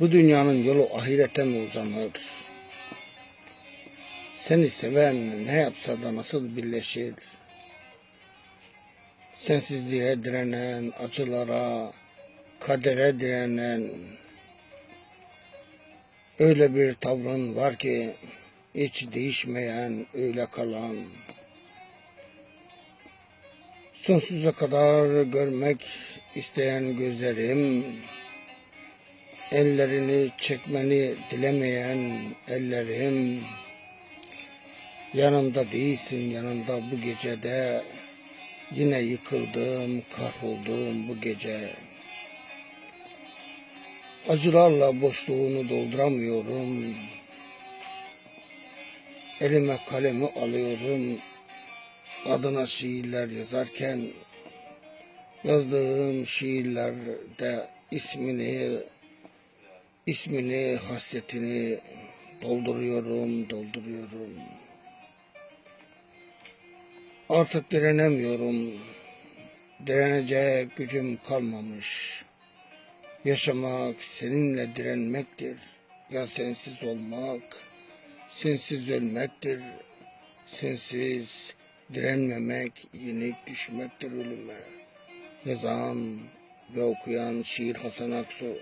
Bu dünyanın yolu ahirete mi uzanır? Seni seven ne yapsa da nasıl birleşir? Sensizliğe direnen, acılara, kadere direnen öyle bir tavrın var ki hiç değişmeyen, öyle kalan. Sonsuza kadar görmek isteyen gözlerim, ellerini çekmeni dilemeyen ellerim, yanımda değilsin yanımda bu gecede, yine yıkıldım, kahroldum bu gece. Acılarla boşluğunu dolduramıyorum. Elime kalemi alıyorum. Adına şiirler yazarken yazdığım şiirlerde ismini ismini, hasretini dolduruyorum, dolduruyorum. Artık direnemiyorum. Direnecek gücüm kalmamış. Yaşamak seninle direnmektir. Ya sensiz olmak, sensiz ölmektir. Sensiz direnmemek, yenik düşmektir ölüme. Yazan ve okuyan şiir Hasan Aksu.